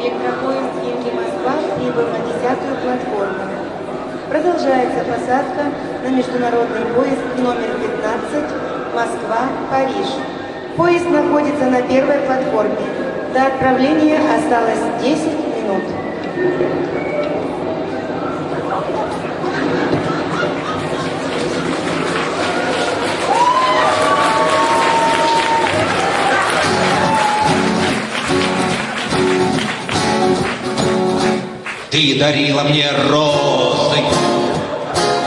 электропоезд «Химки Москва» прибыл на десятую платформу. Продолжается посадка на международный поезд номер 15 «Москва-Париж». Поезд находится на первой платформе. До отправления осталось 10 минут. Ты дарила мне розы,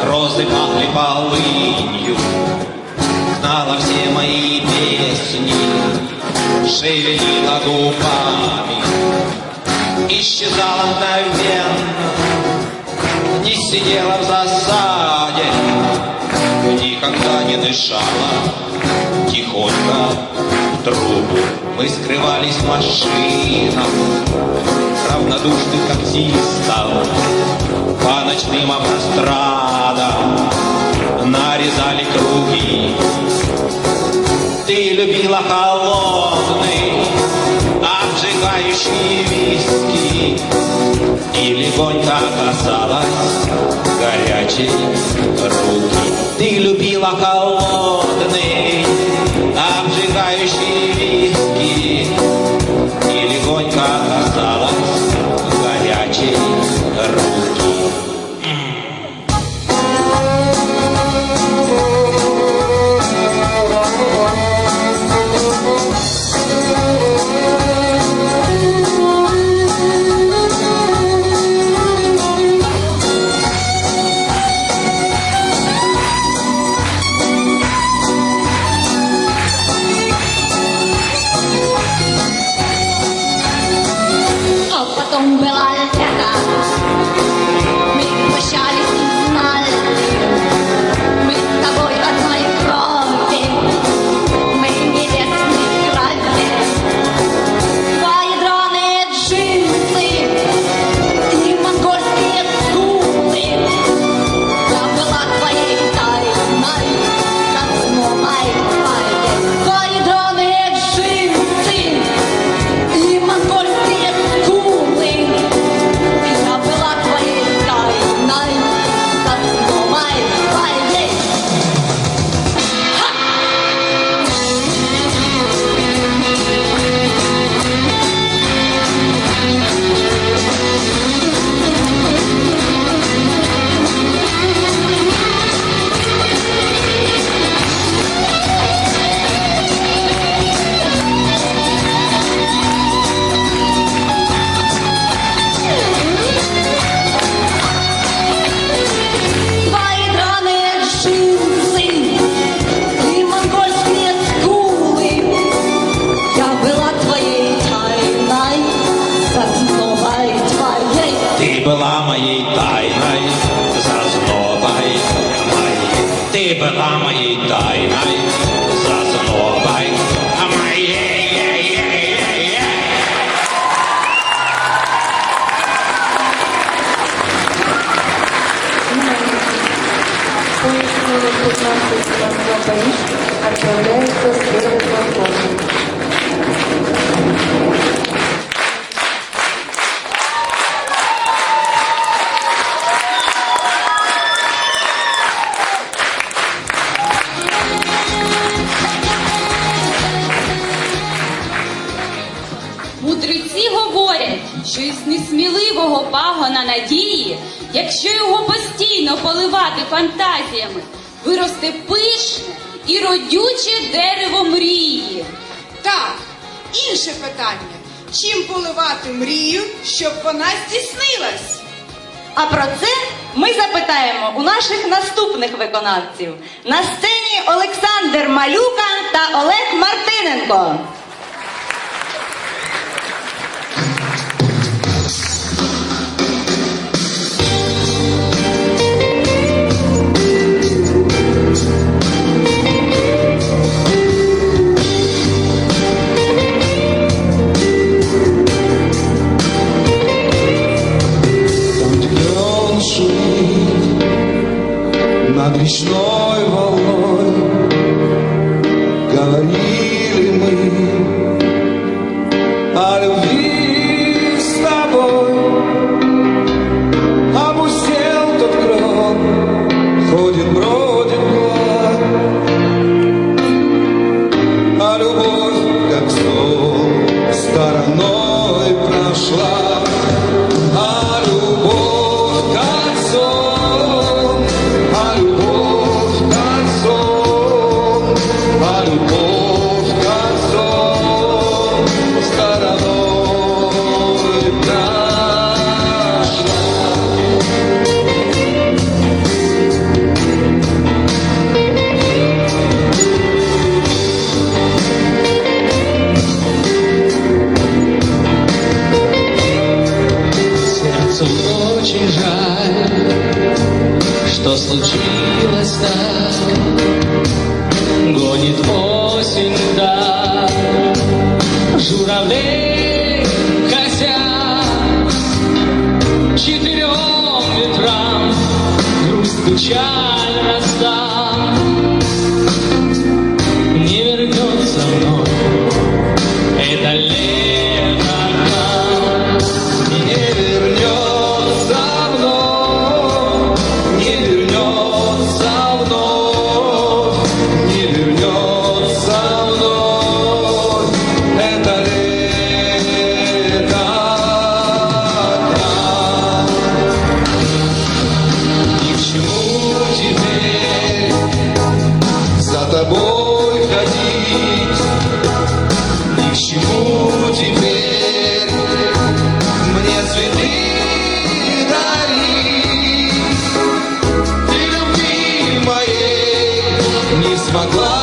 розы пахли полынью, знала все мои песни, шевелила губами, исчезала мгновенно, не сидела в засаде, никогда не дышала, тихонько в трубу. Мы скрывались в машинах, равнодушных таксистов по ночным автострадам нарезали круги. Ты любила холодный, обжигающий виски и легонько касалась горячей руки. Ты любила холодный, отправляется с первой платформы. якщо його постійно поливати фантазіями, виросте пишне і родюче дерево мрії. Так, інше питання. Чим поливати мрію, щоб вона здійснилась? А про це ми запитаємо у наших наступних виконавців. На сцені Олександр Малюка та Олег Мартиненко. Johnny. ветрам Грусть печально раздам Не вернется вновь это лето смогла.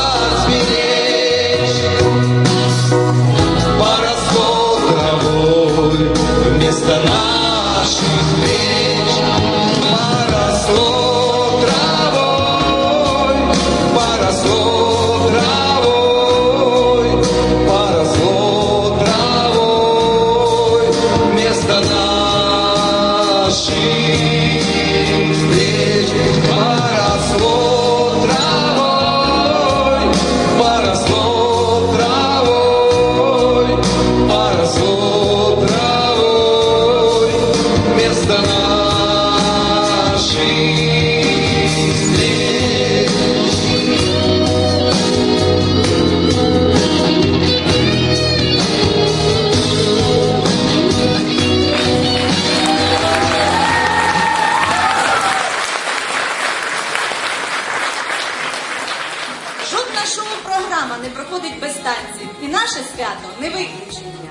наше свято не виключення.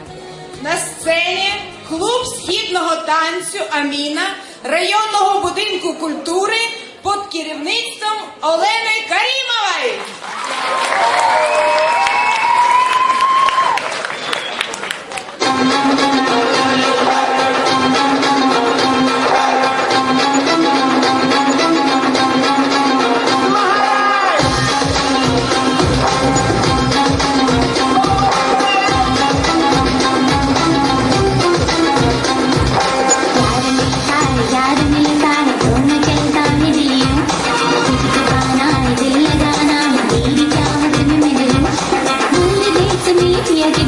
На сцені клуб східного танцю Аміна районного будинку культури під керівництвом Олени Карімової.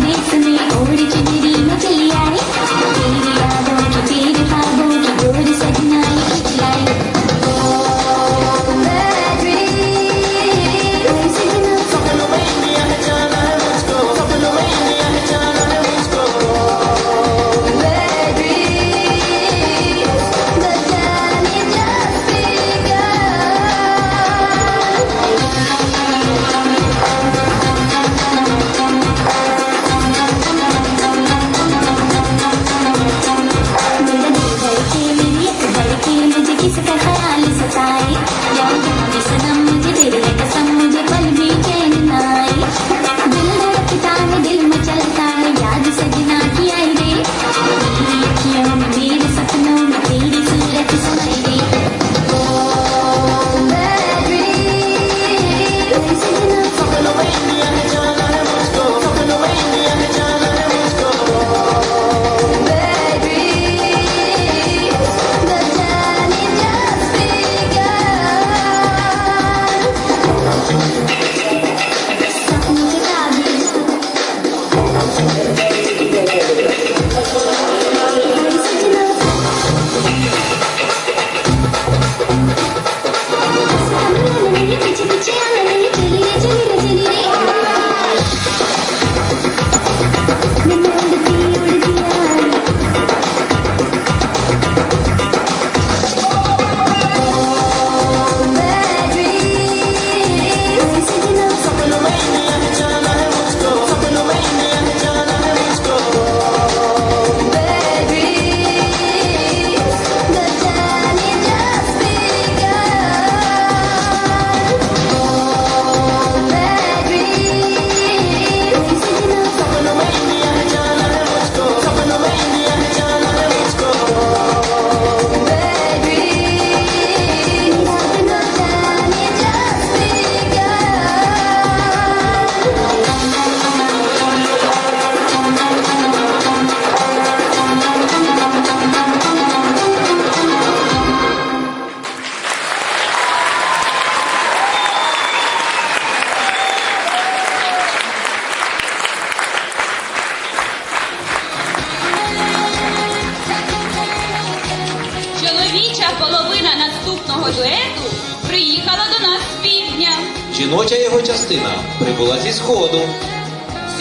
बेचने ओढ़ के मेरी मछलियाँ Жіноча його частина прибула зі сходу.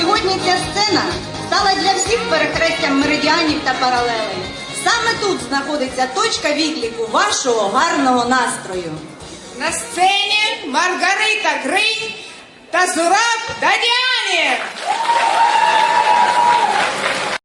Сьогодні ця сцена стала для всіх перехрестям меридіанів та паралелей. Саме тут знаходиться точка відліку вашого гарного настрою. На сцені Маргарита Гринь та Зураб Дадянів.